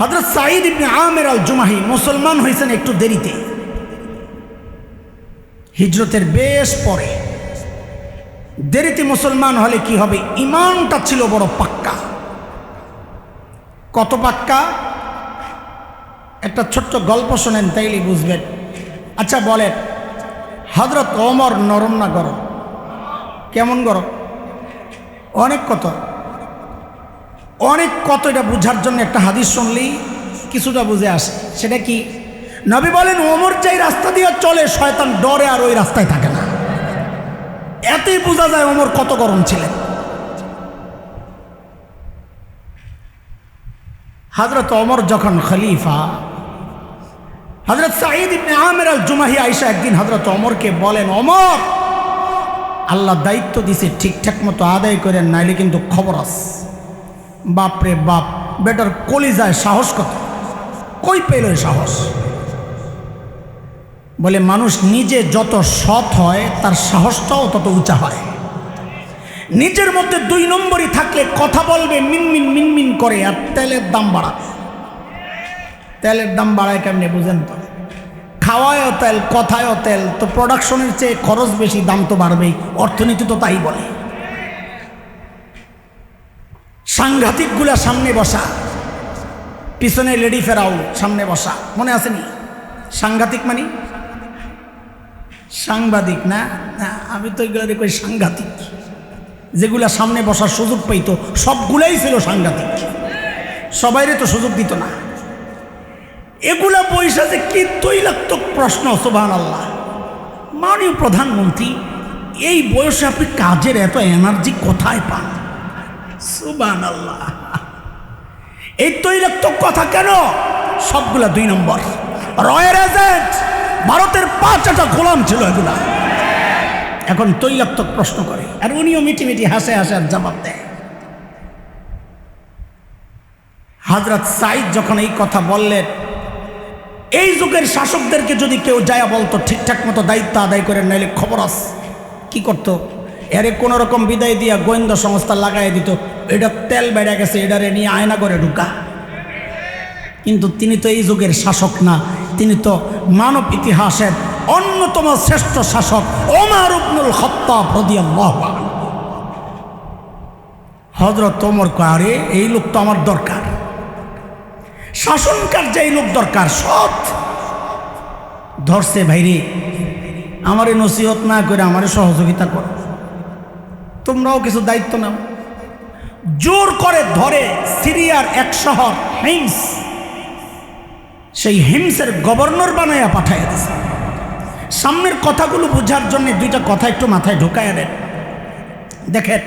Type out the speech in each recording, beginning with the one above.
হজরত সাঈদ ইবনে আমের আল জুমাহি মুসলমান হয়েছেন একটু দেরিতে। হিজরতের বেশ পরে। দেরিতে মুসলমান হলে কি হবে? ইমানটা ছিল বড় পাক্কা। কত পাক্কা? একটা ছোট্ট গল্প শোনেন, তাইলে বুঝবেন। আচ্ছা বলেন হজরত ওমর নরম না গরম? কেমন গরম? অনেক কত? অনেক কত এটা বোঝার জন্য একটা হাদিস শুনলেই কিছুটা বুঝে আসে। সেটা কি? নবী বলেন, ওমর যেই রাস্তা দিয়ে চলে, শয়তান ডরে আর ওই রাস্তায় থাকে না। এতই বোঝা যায় ওমর কত গরম ছিলেন। হজরত অমর যখন খলিফা হজরত সাঈদ ইবনে আমের আল জুমাহি আইসা একদিন হজরত অমরকে বলেন, ওমর, আল্লাহ দায়িত্ব দিছে, ঠিকঠাক মতো আদায় করেন, নাইলে কিন্তু খবর আস বাপরে বাপ, বেটার কলিজায় সাহস কত? কই পেল সাহস? বলে, মানুষ নিজে যত সৎ হয়, তার সাহসটাও তত উঁচা হয়। নিজের মধ্যে দুই নম্বরই থাকলে কথা বলবে মিনমিন মিনমিন করে, আর তেলের দাম বাড়াবে তেলের দাম বাড়ায় কেমনে, বুঝেন তো? খাওয়ায়ও তেল, কথায়ও তেল, তো প্রোডাকশনের চেয়ে খরচ বেশি, দাম তো বাড়বেই, অর্থনীতি তো তাই বলে। সাংঘাতিকগুলা সামনে বসা। পিছনে লেডি ফেরাও সামনে বসা। মনে আসেনি সাংঘাতিক মানে? সাংবাদিক না? না, আমি তো এগুলো দেখি সাংঘাতিক। যেগুলা সামনে বসার সুযোগ পাইতো, সবগুলাই ছিল সাংঘাতিক। সবাইরে তো সুযোগ দিত না। এগুলা পয়সা যে কি তৈলাত্মক প্রশ্ন সোবান আল্লাহ মাননীয় প্রধানমন্ত্রী, এই বয়সে আপনি কাজের এত এনার্জি কোথায় পান? সুবান আল্লাহ এই তৈলাত্মক কথা কেন? সবগুলা দুই নম্বর। রয়ের এজেন্ট ভারতের পাঁচটা গোলাম ছিল এগুলা। এখন তৈলাত্মক প্রশ্ন করে। আর উনিও মিটি মিটি হাসে হাসে আর জবাব দেয়। হাজরত সাইদ যখন এই কথা বললেন, এই যুগের শাসকদেরকে যদি কেউ যায় বলতো, ঠিকঠাক মতো দায়িত্ব আদায় করে নাইলে খবর আস কি করতো? এরে কোনো রকম বিদায় দিয়া গোয়েন্দা সংস্থা লাগাই দিত। এটা তেল বেড়ে গেছে, এটারে নিয়ে আয়না করে ঢুকা। কিন্তু তিনি তো এই যুগের শাসক না, তিনি তো মানব ইতিহাসের অন্যতম শ্রেষ্ঠ শাসক ওমার উবনুল খত্তাব রাদিয়াল্লাহু হজরত ওমর কারে এই লোক তো আমার দরকার। শাসনকার যেই লোক দরকার, সৎ। ধরছে ভাইরে, আমারে নসিহত না করে আমারে সহযোগিতা করো। তোমরাও কিছু দায়িত্ব নাও। জোর করে ধরে সিরিয়ার এক শহর হিমস সেই হিমসের গভর্নর বানাইয়া পাঠাইয়া দিছে। সামনের কথাগুলো বোঝার জন্য দুইটা কথা একটু মাথায় ঢুকাইয়া দেন। দেখেন,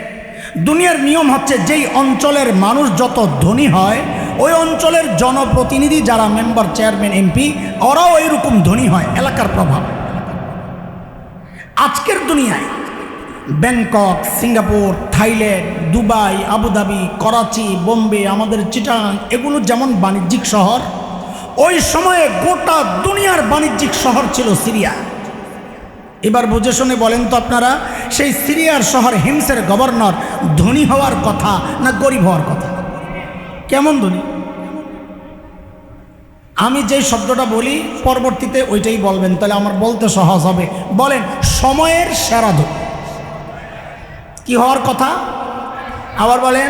দুনিয়ার নিয়ম হচ্ছে যেই অঞ্চলের মানুষ যত ধনী হয়, ওই অঞ্চলের জনপ্রতিনিধি যারা মেম্বার, চেয়ারম্যান, এমপি, ওরাও এরকম ধনী হয়, এলাকার প্রভাব। আজকের দুনিয়ায় Bangkok, Singapore, Thailand, Dubai, Abu Dhabi, Karachi, Bombay, আমাদের চিটাং, এগুলো যেমন বাণিজ্যিক শহর, ওই সময়ে গোটা দুনিয়ার বাণিজ্যিক শহর ছিল সিরিয়া। এবার বুঝে শুনে বলেন তো আপনারা, সেই সিরিয়ার শহর হিমসের গভর্নর ধনী হওয়ার কথা না গরিব হওয়ার কথা? কেমন ধনী? আমি যেই শব্দটা বলি, পরবর্তীতে ওইটাই বলবেন, তাহলে আমার বলতে সহজ হবে। বলেন, সময়ের সেরা ধনী। কি হওয়ার কথা? আবার বলেন,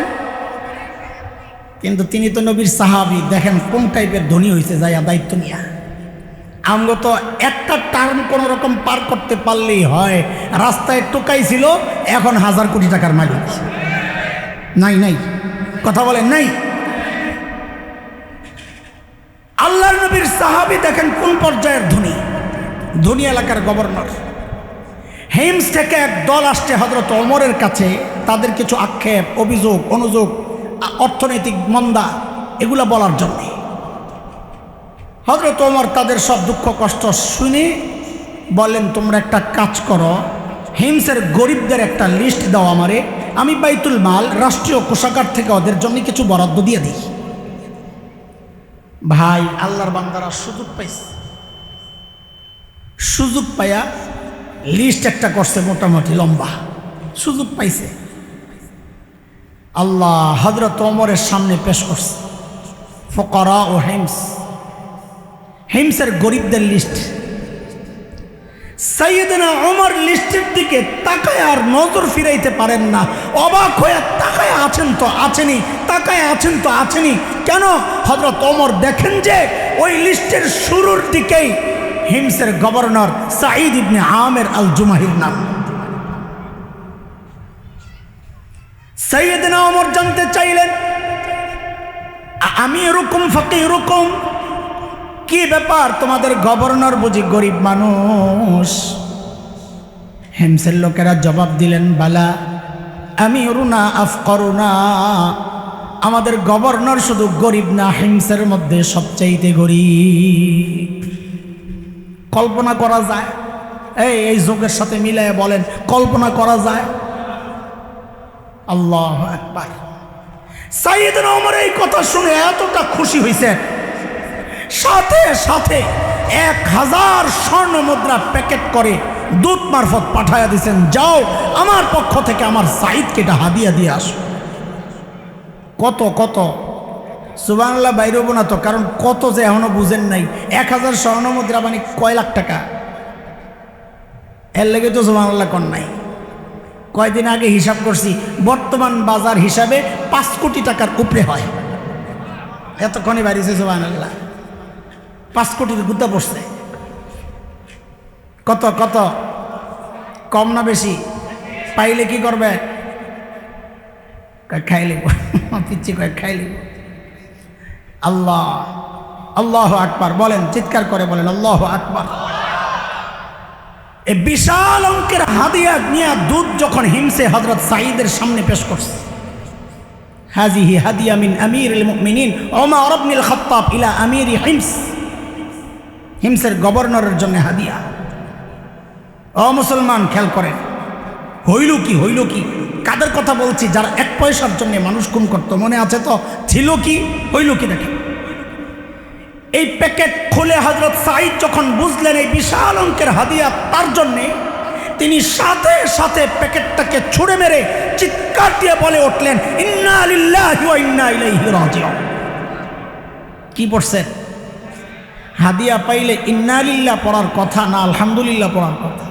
কিন্তু তিনি তো নবীর সাহাবি, দেখেন কোন টাইপের ধনী হয়েছে যাইয়া দায়িত্ব নিয়া। আমগো তো একটা টার্ম কোনো রকম পার করতে পারলেই হয়, রাস্তায় টোকাই ছিল এখন হাজার কোটি টাকার মালিক। নাই নাই। কথা বলেন, নাই। আল্লাহর নবীর সাহাবি দেখেন কোন পর্যায়ের ধনী? ধনী এলাকার গভর্নর হেমস থেকে এক দল আসছে হজরত অমরের কাছে। তাদের কিছু আক্ষেপ, অভিযোগ, অনুযোগ অর্থনৈতিক মন্দা, এগুলো বলার জন্যে। হজরত ওমর তাদের সব দুঃখ কষ্ট শুনে বলেন তোমরা একটা কাজ করো, হিমসের গরিবদের একটা লিস্ট দাও আমারে। আমি বাইতুল মাল, রাষ্ট্রীয় কোষাগার থেকে ওদের জন্য কিছু বরাদ্দ দিয়ে দিই। ভাই, আল্লাহর বান্দারা সুযোগ পাইছে। সুযোগ পাইয়া লিস্ট একটা করছে মোটামুটি লম্বা। সুযোগ পাইছে। আল্লাহ হজরত ওমরের সামনে পেশ করছে। ফকরা ও হেমস। হেমসের গরিবদের লিস্ট সাইয়েদনা ওমর লিস্টের দিকে তাকায় আর নজর ফিরাইতে পারেন না। অবাক হয়ে তাকায় আছেন তো আছেনই, তাকায় আছেন তো আছেনই। কেন? হজরত ওমর দেখেন যে ওই লিস্টের শুরুর দিকেই হিমসের গভর্নর সাঈদ ইবনে আমের আল জুমাহির নাম। সৈয়দনা ওমর জানতে চাইলেন আমি এরকম, ফাঁকে এরকম? কি ব্যাপার তোমাদের গভর্নর বুঝি গরিব মানুষ? হেমসের লোকেরা জবাব দিলেন, বালা, আমি রুনা আফ করুনা আমাদের গভর্নর শুধু গরিব না, হিমসের মধ্যে সবচাইতে গরিব। কল্পনা করা যায়? এই এই যুগের সাথে মিলাই বলেন, কল্পনা করা যায়? আল্লাহ একবার সাইয়েদনা ওমর এই কথা শুনে এতটা খুশি হয়েছে সাথে সাথে এক হাজার স্বর্ণ মুদ্রা প্যাকেট করে দূত মারফত পাঠাইয়া দিয়েছেন যাও, আমার পক্ষ থেকে আমার সাইদকে এটা হাদিয়া দিয়ে আসো। কত কত? সুবাংলা বাইরব না তো, কারণ কত যে এখনও বুঝেন নাই। এক হাজার স্বর্ণ মুদ্রা মানে কয় লাখ টাকা। এর লেগে তো সুবাংলা কর নাই। কয়দিন আগে হিসাব করছি, বর্তমান বাজার হিসাবে পাঁচ কোটি টাকার উপরে হয়। এতক্ষণে বাড়িছে সুবাংলা পাঁচ কোটির গুদ্দা পড়ছে। কত কত? কম না বেশি? পাইলে কি করবে? কয় খাই লিব। পিচ্ছি কয় খাই লিব। আল্লাহ আল্লাহ আকবার, বলেন, চিৎকার করে বলেন, আল্লাহ আকবার। এই বিশাল অঙ্কের হাদিয়া নিয়ে দুধ যখন হিমসে হজরত সাঈদের সামনে পেশ করছে। হাজিহি হাদিয়া মিন আমির ওমর ইবনুল খাত্তাব ইলা আমির হিমস। হিমসের গভর্নরের জন্য হাদিয়া। অ মুসলমান, খেয়াল করেন। হইল কি হইল কি? কাদের কথা বলছি? যারা এক পয়সার জন্য মানুষ খুন করতো। মনে আছে তো? ছিল কি, হইল কি দেখেন এই প্যাকেট খুলে হজরত সাঈদ যখন বুঝলেন এই বিশাল অঙ্কের হাদিয়া তার জন্যে, তিনি সাথে সাথে প্যাকেটটাকে ছুঁড়ে মেরে চিৎকার দিয়ে বলে উঠলেন কি পড়ছেন হাদিয়া পাইলে ইন্নালিল্লাহ পড়ার কথা না আলহামদুলিল্লাহ পড়ার কথা?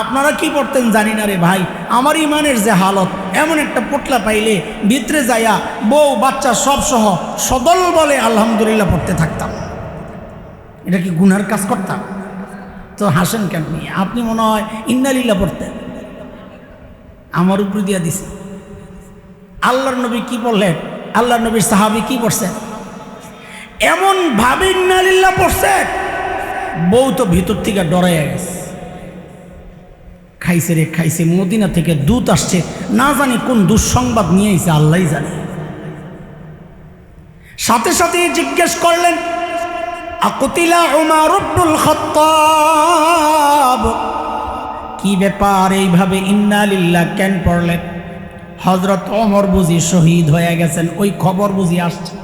আপনারা কি পড়তেন জানি না রে ভাই। আমার ইমানের যে হালত, এমন একটা পোটলা পাইলে ভিতরে যাইয়া বউ, বাচ্চা সব সহ সদল বলে আলহামদুলিল্লাহ পড়তে থাকতাম। এটা কি গুনার কাজ করতাম? তো হাসেন কেন আপনি? মনে হয় ইন্নালিল্লাহ পড়তেন। আমার উপর দিয়া দিছে। আল্লাহর নবী কি বললেন আল্লাহর নবীর সাহাবি কি পড়ছেন? এমন ভাবে ইন্নালিল্লা পড়ছে বউ তো ভিতর থেকে ডরাইয়া গেছে। খাইছে রে, খাইছে। মদিনা থেকে দূত আসছে। না জানি কোন দুঃসংবাদ নিয়ে এসে আল্লাহ জানে। সাথে সাথে জিজ্ঞেস করলেন, আকুতিলা উমার আব্দুল খত্তাব? কি ব্যাপার এইভাবে ইন্নালিল্লাহ কেন পড়লেন। হজরত অমর বুঝি শহীদ হয়ে গেছেন, ওই খবর বুঝি আসছে।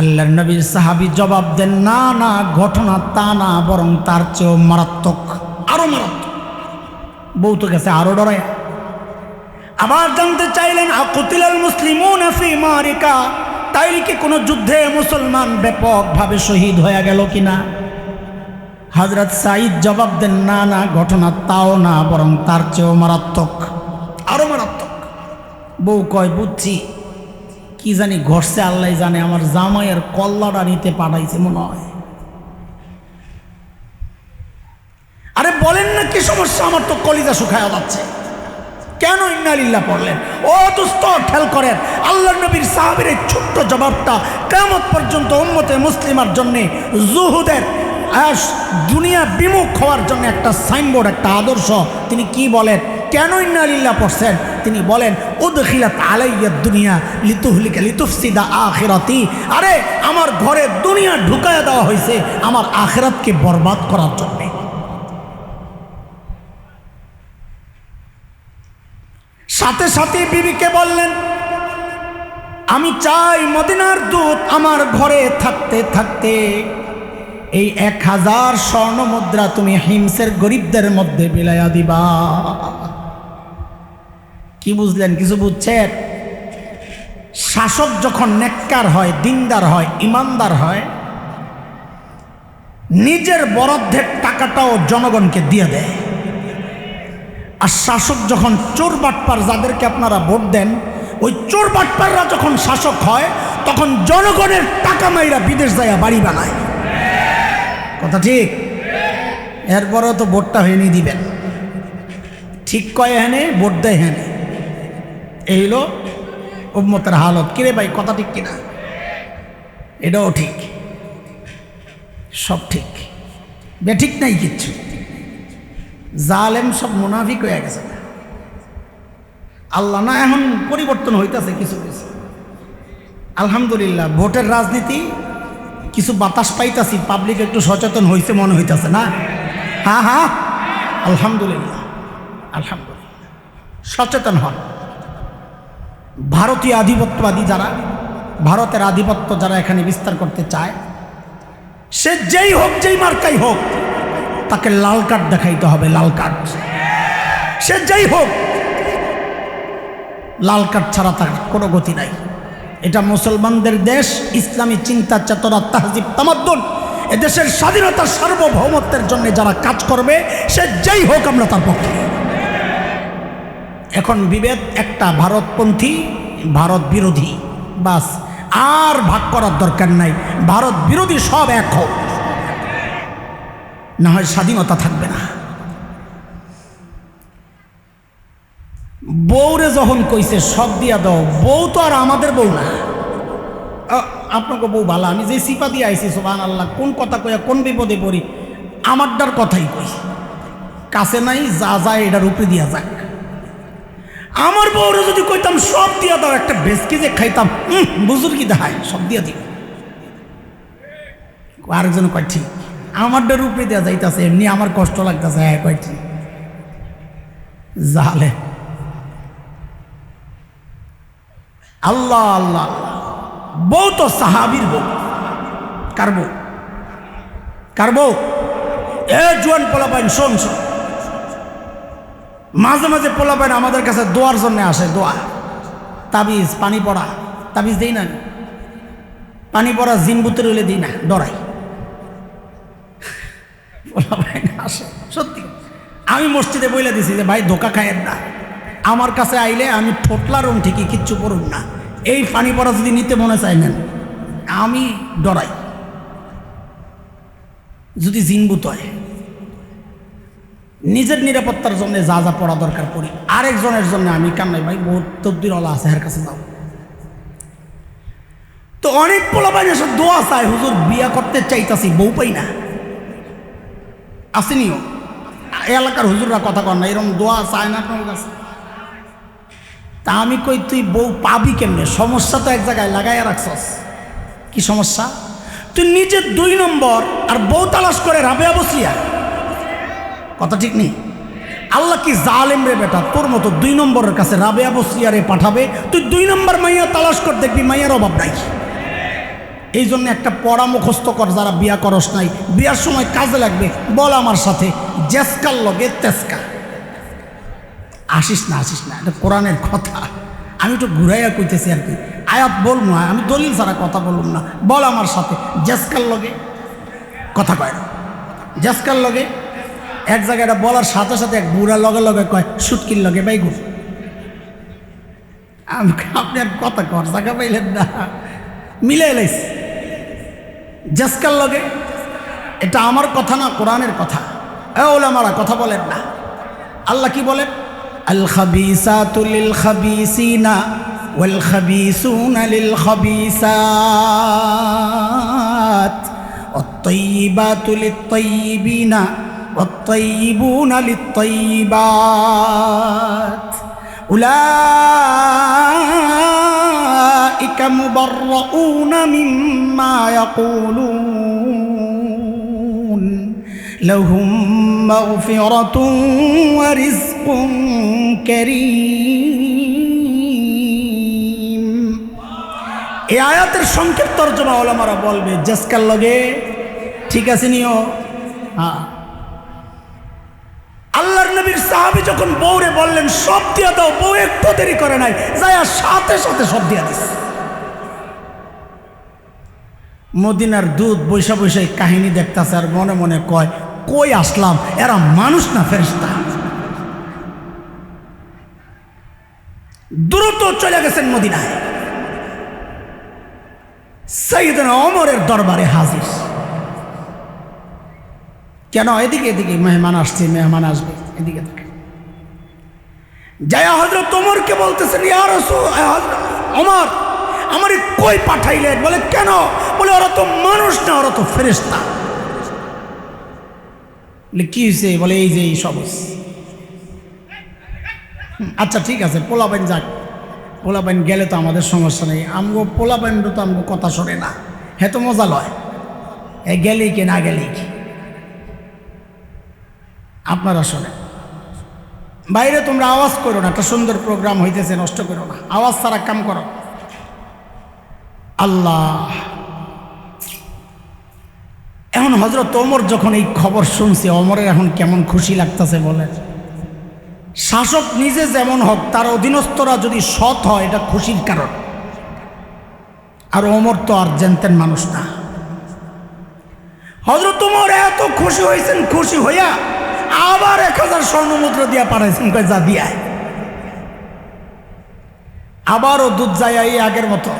আল্লাহর নবীর সাহাবি জবাব দেন, না না, ঘটনা তা না, বরং তার চেয়েও মারাত্মক, আরও মারাত্মক। বউ তো গেছে আরও ডরায় আবার জানতে চাইলেন আকুতিলাল মুসলিমুন ফি মারিকা? কি কোনো যুদ্ধে মুসলমান ব্যাপকভাবে শহীদ হয়ে গেল কিনা? হজরত সাঈদ জবাব দেন, না না, ঘটনা তাও না, বরং তার চেয়েও মারাত্মক। আরও মারাত্মক। বউ কয়, বুঝছি। কি জানি ঘটছে, আল্লাহ জানে, আমার জামাইয়ের কল্লাটা নিতে পাঠাইছে মনে হয় আরে বলেন না কি সমস্যা আমার তো কলিজা শুকায় যাচ্ছে। কেন ইন্নালিল্লাহ পড়লেন? ও দুস্থ খেয়াল করেন। আল্লাহ নবীর সাহাবের এই ছোট্ট জবাবটা কেমন পর্যন্ত উম্মতে মুসলিমার জন্যে জুহুদের দুনিয়া বিমুখ হওয়ার জন্য একটা সাইনবোর্ড, একটা আদর্শ। তিনি কি বলেন? কেন ইন্নালিল্লাহ পড়ছেন? তিনি বলেন, উদখিলাত আলাইয়া দুনিয়া লিতুহলিকা লিতুফসিদা আখিরাতি। আরে, আমার ঘরে দুনিয়া ঢুকায় দেওয়া হয়েছে আমার আখিরাতকে বরবাদ করার জন্যে। সাথে সাথে বিবিকে বললেন, আমি চাই মদিনার দূত আমার ঘরে থাকতে থাকতে এই এক হাজার স্বর্ণ মুদ্রা তুমি হিমসের গরিবদের মধ্যে বিলাইয়া দিবা। কি বুঝলেন, কিছু বুঝছেন? শাসক যখন নেককার হয়, দিনদার হয়, ইমানদার হয়, নিজের বরাদ্দের টাকাটাও জনগণকে দিয়ে দেয়। আর শাসক যখন চোর বাটপার যাদেরকে আপনারা ভোট দেন, ওই চোর বাটপাররা যখন শাসক হয়, তখন জনগণের টাকা মাইরা বিদেশ যায় বাড়ি বানায়। কথা ঠিক? এরপরেও তো ভোটটা হেনি দিবেন। ঠিক কয় হেনে ভোট দেয় হেনে এই হলো উম্মতের হালত। কিরে ভাই, কথা ঠিক কিনা? এটাও ঠিক। সব ঠিক। বেঠিক নাই কিচ্ছু। জালেম সব মুনাফিক হয়ে গেছে। আল্লাহ না এখন পরিবর্তন হইতেছে কিছু কিছু। আলহামদুলিল্লাহ, ভোটের রাজনীতি কিছু বাতাস পাইতাছি পাবলিক একটু সচেতন হয়েছে মনে হইতাছে না? হ্যাঁ হ্যাঁ আলহামদুলিল্লাহ আলহামদুলিল্লাহ। সচেতন হন। ভারতীয় আধিপত্যবাদী যারা, ভারতের আধিপত্য যারা এখানে বিস্তার করতে চায়, সে যেই হোক, যেই মার্কাই হোক তাকে লাল কার্ড দেখাইতে হবে, লাল কার্ড। সে যাই হোক, লাল কার্ড ছাড়া তার কোনো গতি নাই। এটা মুসলমানদের দেশ, ইসলামী চিন্তা, চেতনা, তাহজিব, তামাদ্দুন। এদেশের স্বাধীনতা, সার্বভৌমত্বের জন্য যারা কাজ করবে, সে যাই হোক আমরা তার পক্ষে। এখন বিভেদ, একটা ভারতপন্থী, ভারত বিরোধী। বাস, আর ভাগ করার দরকার নাই। ভারত বিরোধী সব এক হোক। না হয় স্বাধীনতা থাকবে না। বউরে যখন কইছে সব দিয়া দাও, বউ তো আর আমাদের বউ না। আপনাকে বউ ভালো, আমি যে সিপা দিয়ে আইছি সোহান আল্লাহ কোন কথা কইয়া, কোন বিপদে পড়ি, আমারটার কথাই কই। কাছে নাই, যা যায়, এটার উপরে দিয়া যাক। আমার বউরে যদি কইতাম সব দিয়া দাও, একটা বেসকে যে খাইতাম কি দেখায় সব দিয়া দিব। আরেকজন কয়, ঠিক। আমারটার উপরে দেওয়া যাইতাছে, এমনি আমার কষ্ট লাগতেছে হ্যাঁ কয় ঠিক জালে। আল্লাহ আল্লাহ। বউ তো সাহাবির বউ। কার বউ? কার বউ? এ জুয়ান পোলাপাইন, শোন শোন। মাঝে মাঝে পোলাপাইন আমাদের কাছে দোয়ার জন্য আসে, দোয়া। তাবিজ, পানি পড়া। তাবিজ দেই না পানি পড়া জিন বুতে রইলে দিই না, ডরাই। পোলাপাইন আসে সত্যি। আমি মসজিদে বইলে দিছি যে, ভাই, ধোকা খায়েন না। আমার কাছে আইলে আমি ঠোঁটলারম ঠিকই কিচ্ছু করুন না। এই পানি পড়া যদি নিতে মনে চাই নেন। আমি ডরাই। যদি জিনবুত হয়। নিজের নিরাপত্তার জন্য যা যা পড়া দরকার পড়ি। আরেকজনের জন্য আমি কান্নাই, ভাই, বহুত তদ্বিরওয়ালা আছে এর কাছে যাও। তো অনেক পোলাপাই এসে দোয়া চায় হুজুর, বিয়া করতে চাইতাছি, বউ পাই না। আসেনিও এলাকার হুজুররা কথা কর না এরকম দোয়া চায় না আপনার কাছে? তা আমি কই, তুই বউ পাবি কেমনে? সমস্যা তো এক জায়গায় লাগাইয়া রাখছস। কি সমস্যা? তুই নিজের দুই নম্বর আর বউ তালাশ করে রাবেয়া বসিয়া কথা ঠিক নেই? আল্লাহ কি জালেম রে বেটা? তোর মতো দুই নম্বরের কাছে রাবেয়া বসিয়া রে পাঠাবে? তুই দুই নম্বর মাইয়া তালাশ কর, দেখবি মাইয়ার অভাব নাই। এই জন্য একটা পড়া মুখস্থ কর, যারা বিয়া করস নাই। বিয়ার সময় কাজে লাগবে, বল আমার সাথে, জেসকার লগে তেসকা। আসিস না আসিস না, এটা কোরআনের কথা। আমি একটু ঘুরাইয়া কইতেছি আর কি। আয়াত বলব না, আমি দলিল ছাড়া কথা বলুন না। বল আমার সাথে, জেসকার লগে। কথা কয় না। জেসকার লগে। এক জায়গায় বলার সাথে সাথে এক বুড়া লগে লগে কয়, সুটকির লগে বাইগুন। আমি আপনি আর কথা কর, জায়গা পাইলেন না। মিলে এলাইস জেসকার লগে এটা আমার কথা না কোরআনের কথা এ ওলামারা কথা বলেন না আল্লাহ কি বলেন আল খাবিসাতু লিল খাবিসিনা ওয়াল খাবিসুনা লিল খাবিসাত والطيبات للطيبين والطيبون للطيبات أولئك مبرؤون مما يقولون لهم مغفرة ورزق كريم এই আয়াতের সংক্ষিপ্ত তর্জমা ওলামারা বলবে জেসকার লগে ঠিক আছে নিও হ্যাঁ আল্লাহর নবীর সাহাবি যখন বউরে বললেন সব দিয়া দাও বউ একটু দেরি করে নাই যায় সাথে সাথে সব দিয়া দিস মদিনার দুধ বৈশা বৈশাই কাহিনী দেখতেছে আর মনে মনে কয়, কই আসলাম? এরা মানুষ না ফেরিস্তা দ্রুত চলে গেছেন মদিনায়। সৈয়দনা অমরের দরবারে হাজির। কেন? এদিকে এদিকে মেহমান আসছে, মেহমান আসবে, এদিকে জয়া হজরত ওমরকে বলতেছেন হযরত ওমর আমারে কই পাঠাইলেন? বলে, কেন? বলে, ওরা তো মানুষ না, ওরা তো ফেরেশতা। বলে, কি হয়েছে বলে, এই যে এই সব আচ্ছা ঠিক আছে পোলাবেন যাক। পোলাবেন গেলে তো আমাদের সমস্যা নেই। আমগো পোলাবেন তো আমগো কথা শোনে না। হে তো মজা লয়। এ গেলেই কি না গেলেই কি? আপনারা শোনেন। বাইরে তোমরা আওয়াজ করো না, একটা সুন্দর প্রোগ্রাম হইতেছে, নষ্ট করো না। আওয়াজ ছাড়া কাম করো। আল্লাহ। এখন হজরত ওমর যখন এই খবর শুনছে অমরের এখন কেমন খুশি লাগতেছে বলে। শাসক নিজে যেমন হোক, তার অধীনস্থরা যদি সৎ হয়, এটা খুশির কারণ। আর ওমর তো আর জানতেন মানুষ না। হজরত ওমর এত খুশি হয়েছেন, খুশি হইয়া আবার এক হাজার স্বর্ণমুদ্রা দিয়া পাঠাইছেন যা দিয়ায় আবারও দুধ যায় এই আগের মতো।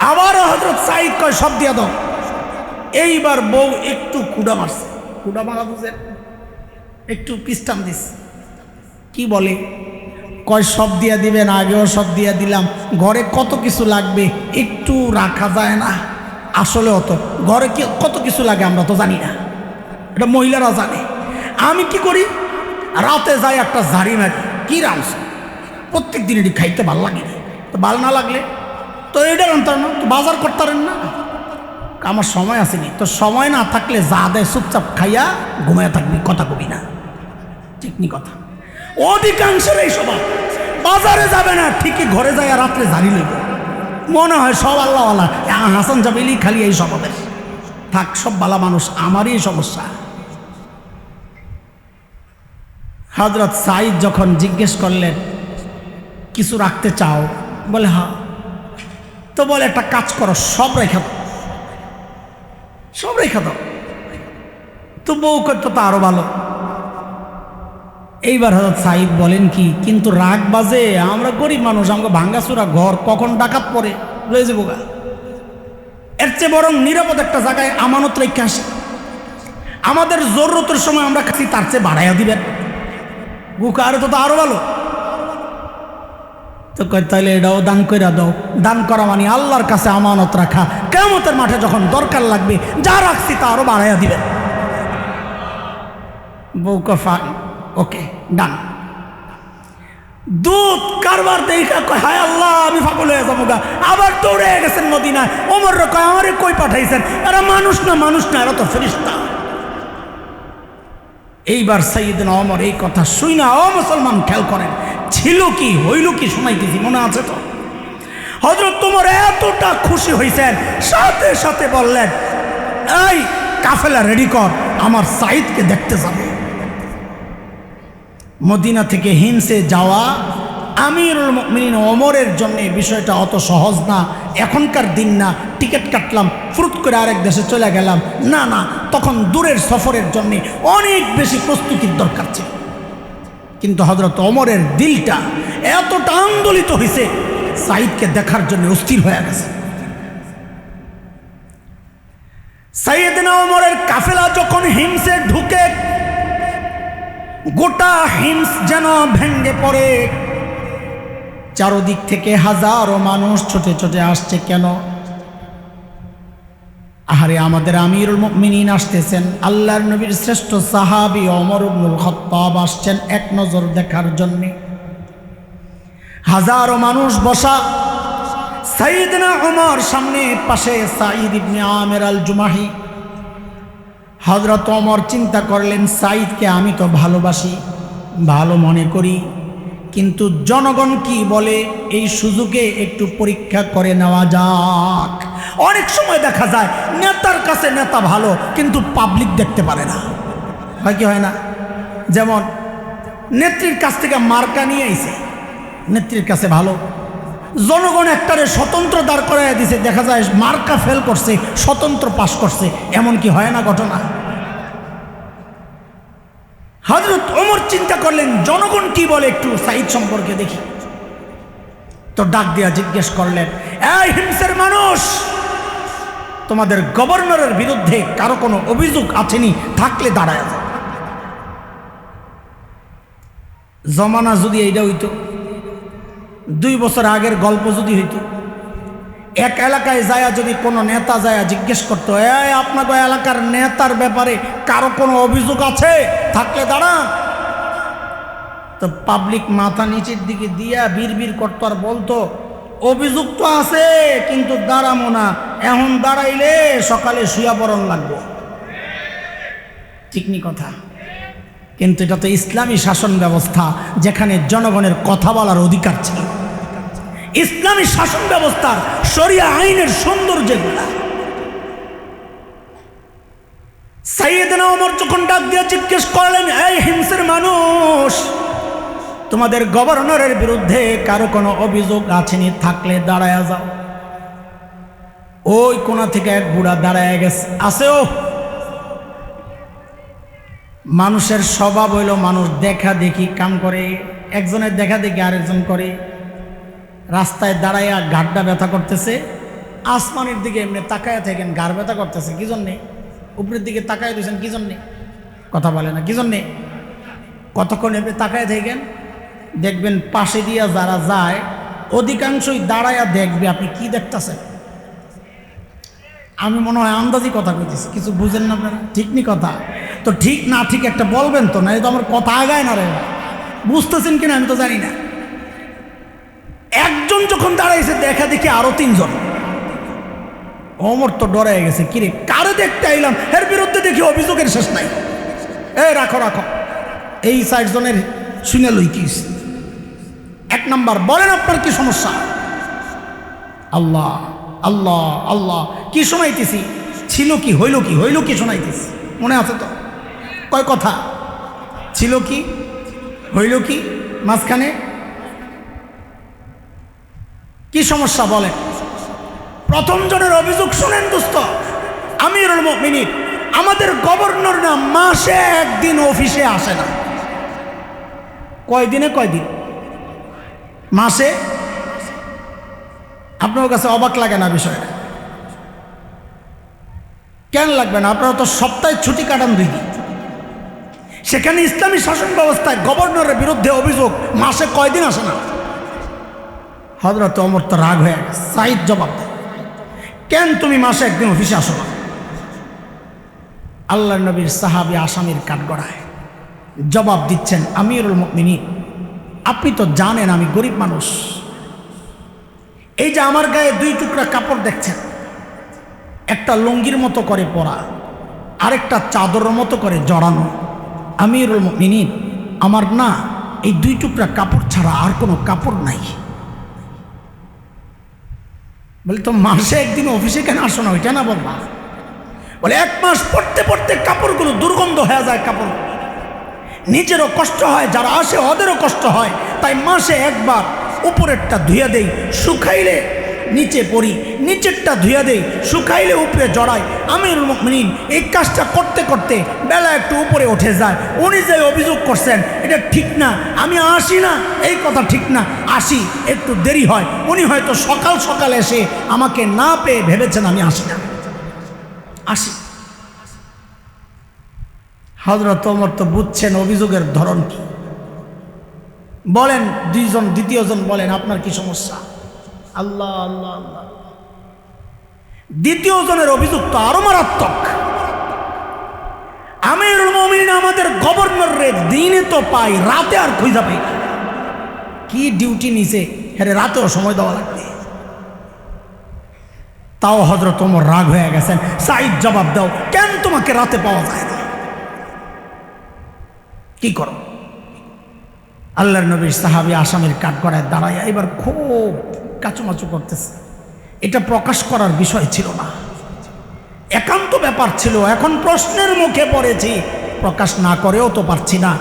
আবারও হজরত সাইদ কয়, সব দিয়া দাও। এইবার বউ একটু কুড়া মারছে। কুড়া মারা বুঝে? একটু পিস্টাম দিস কি বলে? কয়, সব দিয়া দিবেন আগেও সব দিয়া দিলাম। ঘরে কত কিছু লাগবে, একটু রাখা যায় না। আসলে অত। ঘরে কি কত কিছু লাগে আমরা তো জানি না। এটা মহিলারা জানে। আমি কি করি? রাতে যাই একটা ঝাড়ি মারি। কী রামস প্রত্যেক দিন এটি খাইতে ভালো লাগে। তো ভালো না লাগলে তো এটা আনতার না বাজার করতারেন না। আমার সময় আসেনি। তো সময় না থাকলে যা দেয় চুপচাপ খাইয়া ঘুমাইয়া থাকবি কথা কবি না। ঠিকনি কথা। অধিকাংশের এই সবাই বাজারে যাবে না ঠিকই ঘরে যায় আর রাত্রে ঝাড়ি লইব। মনে হয় সব আল্লাহ আ, হাসান জাবিলি খালি এই স্বভাবের। থাক সব বালা মানুষ আমারই সমস্যা। হজরত সাইদ যখন জিজ্ঞেস করলেন কিছু রাখতে চাও? বলে হ্যাঁ। তো বলে, একটা কাজ করো, সব রেখে দাও। সব রেখে দাও। তো বউ করতো তো আরও ভালো। এইবার হজরত সাহিদ বলেন কি, কিন্তু রাগ বাজে, আমরা গরিব মানুষ, আমাকে ভাঙ্গাচুরা ঘর কখন ডাকাত পরে রয়ে যাব গা? এর চেয়ে বরং নিরাপদ একটা জায়গায় আমানত রেখে আসি। আমাদের জরুরতের সময় আমরা খাচ্ছি, তার চেয়ে বাড়াইয়া দিবেন। আরে, তো তো আরও ভালো। তো কয় তাহলে এটাও দান করে দাও। দান করা মানে আল্লাহর কাছে আমানত রাখা। কেমতের মাঠে যখন দরকার লাগবে, যা রাখছি তা আরও বাড়াইয়া দিবেন। বউ কফা ওকে, ডান। দুধ কারবার দেখা কয়, হায় আল্লাহ, আমি ফাগল হয়ে যাব গা। আবার দৌড়ে গেছেন মদিনায়। ওমর কয়, আমারে কই পাঠাইছেন? এরা মানুষ না মানুষ না, এরা তো ফেরিস্তা এইবার সৈয়দিন অমর এই কথা শুই না ও মুসলমান, খেয়াল করেন ছিল কি, হইল কি শোনাইতেছি, মনে আছে তো? হজরত তোমার এতটা খুশি হয়েছেন সাথে সাথে বললেন, এই কাফেলা রেডি কর, আমার সাইদকে দেখতে যাবে। মদিনা থেকে হিমসে যাওয়া আমিরুল মিন ওমরের জন্য বিষয়টা অত সহজ না, এখনকার দিন না, টিকিট কাটলাম, ফুরুত করে আরেক দেশে চলে গেলাম। না না, তখন দূরের সফরের জন্য অনেক বেশি প্রস্তুতির দরকার ছিল। কিন্তু হজরত অমরের দিলটা এতটা আন্দোলিত হয়েছে সাইদকে দেখার জন্য অস্থির হয়ে গেছে। সাইয়েদনা ওমরের কাফেলা যখন হিমসে ঢুকে, গোটা হিমস যেন ভেঙ্গে পড়ে। চারদিক থেকে হাজারো মানুষ ছোটে ছোটে আসছে, কেন? আহারে আমাদের আমিরুল মুমিনিন আসতেছেন। আল্লাহর নবীর শ্রেষ্ঠ সাহাবি অমর ইবনুল খত্তাব আসছেন এক নজর দেখার জন্য। হাজারো মানুষ বসা। সাইদনা ওমর সামনে পাশে সাইদ ইবনে আমের আল জুমাহি হজরত অমর চিন্তা করলেন সাইদকে আমি তো ভালোবাসি, ভালো মনে করি। কিন্তু জনগণ কি বলে, এই সুযোগে একটু পরীক্ষা করে নেওয়া যাক। অনেক সময় দেখা যায় নেতার কাছে নেতা ভালো, কিন্তু পাবলিক দেখতে পারে না। হয় কি হয় না? যেমন, নেত্রীর কাছ থেকে মার্কা নিয়ে আইছে। নেত্রীর কাছে ভালো। জনগণ একটারে স্বতন্ত্র দাঁড় করাইয়া দিছে, দেখা যায় মার্কা ফেল করছে, স্বতন্ত্র পাশ করছে। এমন কি হয় না ঘটনা? হজরত ওমর চিন্তা করলেন, জনগণ কি বলে একটু সাইদ সম্পর্কে দেখি। তো ডাক দিয়া জিজ্ঞেস করলেন, এই হিংসের মানুষ তোমাদের গভর্নরের বিরুদ্ধে কারও কোনো অভিযোগ আছেনি থাকলে দাঁড়ায়। জমানা যদি এইটা হইতো, দুই বছর আগের গল্প যদি হইতো, এক এলাকায় যায়া যদি কোনো নেতা যায়া জিজ্ঞেস করতো, এই আপনাকে এলাকার নেতার ব্যাপারে কারও কোনো অভিযোগ আছে? থাকলে দাঁড়া তো পাবলিক মাথা নিচের দিকে দিয়া বীর বীর করতো আর বলতো, অভিযোগ তো আছে, কিন্তু দাঁড়ামো না। এখন দাঁড়াইলে সকালে শুয়া পড়ন লাগবো। ঠিকনি কথা। কিন্তু এটা তো ইসলামী শাসন ব্যবস্থা, যেখানে জনগণের কথা বলার অধিকার ছিল। ইসলামী শাসন ব্যবস্থার শরিয়া আইনের সৌন্দর্যগুলা সাইয়েদনা ওমর যখন ডাক দিয়ে জিজ্ঞেস করলেন, এই হিংসের মানুষ, তোমাদের গভর্নরের বিরুদ্ধে কারও কোনো অভিযোগ আছেনি থাকলে দাঁড়ায় যাও। ওই কোনা থেকে এক বুড়া দাঁড়ায় গেছে। আছেও মানুষের স্বভাব হইল মানুষ দেখা দেখি কাম করে, একজনের দেখা দেখি, আরেকজন করে। রাস্তায় দাঁড়াইয়া ঘাটটা ব্যথা করতেছে। আসমানের দিকে এমনি তাকায় থাকেন, ঘাড় ব্যথা করতেছে, কি জন্যে? উপরের দিকে তাকায় দিয়েছেন কি জন্যে? কথা বলে না, কি জন্যে? কতক্ষণ এমনি তাকায় থাকেন, দেখবেন পাশে দিয়া যারা যায়, অধিকাংশই দাঁড়াইয়া দেখবে, আপনি কি দেখতেছেন? আমি মনে হয় আন্দাজি কথা কইতেছি। কিছু বুঝেন না আপনারা? ঠিক নি কথা? তো ঠিক না ঠিক একটা বলবেন তো, না এই তো আমার কথা আগায় না রে। বুঝতেছেন কিনা আমি তো জানি না। একজন যখন দাঁড়াইছে, দেখা দেখি আরও তিনজন। অমর তো ডরে গেছে কিরে কারে দেখতে আইলাম? এর বিরুদ্ধে দেখি অভিযোগের শেষ নাই। এ, রাখো রাখো। এই জনের শুনে লই কি এক নাম্বার, বলেন আপনার কি সমস্যা? আল্লাহ। আল্লাহ আল্লাহ, কি শোনাইতেছি? ছিল কি, হইল কি হইল কি শোনাইতেছি? মনে আছে তো? কয় কথা? ছিল কি, হইল কি, মাঝখানে? কি সমস্যা বলেন? প্রথম জনের অভিযোগ শুনেন, দোস্ত। আমিরুল মিনিট আমাদের গভর্নর না মাসে একদিন অফিসে আসে না। কয়দিনে কয়দিন? মাসে আপনার কাছে অবাক লাগে না বিষয়টা কেন লাগবে না? আপনারা তো সপ্তাহে ছুটি কাটান দুই দিন। সেখানে ইসলামী শাসন ব্যবস্থায় গভর্নরের বিরুদ্ধে অভিযোগ, মাসে কয়দিন আসে না? হজরত অমর তো রাগ হয়ে সাইদ জবাব কেন তুমি মাসে একদিন অফিসে আসো না? আল্লাহ নবীর সাহাবি আসামির কাঠগড়ায় জবাব দিচ্ছেন, আমিরুল মিনি আপনি তো জানেন আমি গরিব মানুষ। এই যে আমার গায়ে দুই টুকরা কাপড় দেখছেন, একটা লুঙ্গির মতো করে পরা, আরেকটা চাদরের মতো করে জড়ানো। আমিরুল মিনি আমার না এই দুই টুকরা কাপড় ছাড়া আর কোনো কাপড় নাই। বলে, তো মাসে একদিন অফিসে কেন আসো না, ওইটা না বলবা? বলে, এক মাস পড়তে পড়তে কাপড়গুলো দুর্গন্ধ হয়ে যায় কাপড়। নিজেরও কষ্ট হয়, যারা আসে ওদেরও কষ্ট হয়, তাই মাসে একবার উপরেরটা ধুয়ে দেই, শুকাইলে নিচে পড়ি, নিচেরটা ধুয়ে দেই, শুকাইলে উপরে জড়াই। আমির মিন এই কাজটা করতে করতে বেলা একটু উপরে উঠে যায়। উনি যে অভিযোগ করছেন, এটা ঠিক না। আমি আসি না, এই কথা ঠিক না। আসি, একটু দেরি হয়। উনি হয়তো সকাল সকাল এসে আমাকে না পেয়ে ভেবেছেন আমি আসি না। আসি। হজরত ওমর তো বুঝছেন অভিযোগের ধরন কি। বলেন, দুইজন, দ্বিতীয়জন বলেন, আপনার কি সমস্যা? আল্লাহ আল্লাহ আল্লাহ। দ্বিতীয় জনের অভিযোগ তো আরও মারাত্মক। আমিরুল মমিন আমাদের গভর্নর রে দিনে তো পাই, রাতে আর খুঁজা পাই। কি ডিউটি নিছে হ্যাঁ রাতেও সময় দেওয়া লাগবে। তাও হজরত ওমর রাগ হয়ে গেছেন। সাইদ জবাব দাও, কেন তোমাকে রাতে পাওয়া যায় না? কি করো? আল্লাহর নবীর সাহাবি আসামের কাঠগড়ায় দাঁড়ায় এবার খুব কাচুমাচু করতেছে। এটা প্রকাশ করার বিষয় ছিল না। একান্ত ব্যাপার ছিল। এখন প্রশ্নের মুখে পড়েছি। প্রকাশ না করেও তো পারছি না।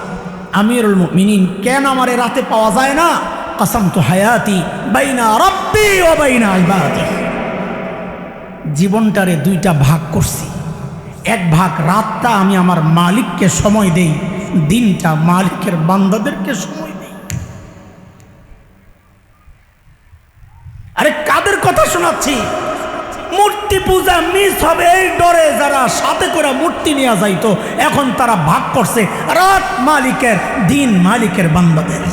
আমিরুল মিনিন কেন আমার রাতে পাওয়া যায় না? কাসাম তো হায়াতি বাইনা রব রব্বি ওবাইনা ইবাদি। জীবনটারে দুইটা ভাগ করছি। এক ভাগ রাতটা আমি আমার মালিককে সময় দেই। দিনটা মালিকের বান্দাদেরকে সময় নেই আরে কাদের কথা শোনাচ্ছি? মূর্তি পূজা মিস হবে এই ডরে যারা সাথে করে মূর্তি নিয়ে যাইতো, এখন তারা ভাগ করছে রাত মালিকের, দিন মালিকের বান্দাদের।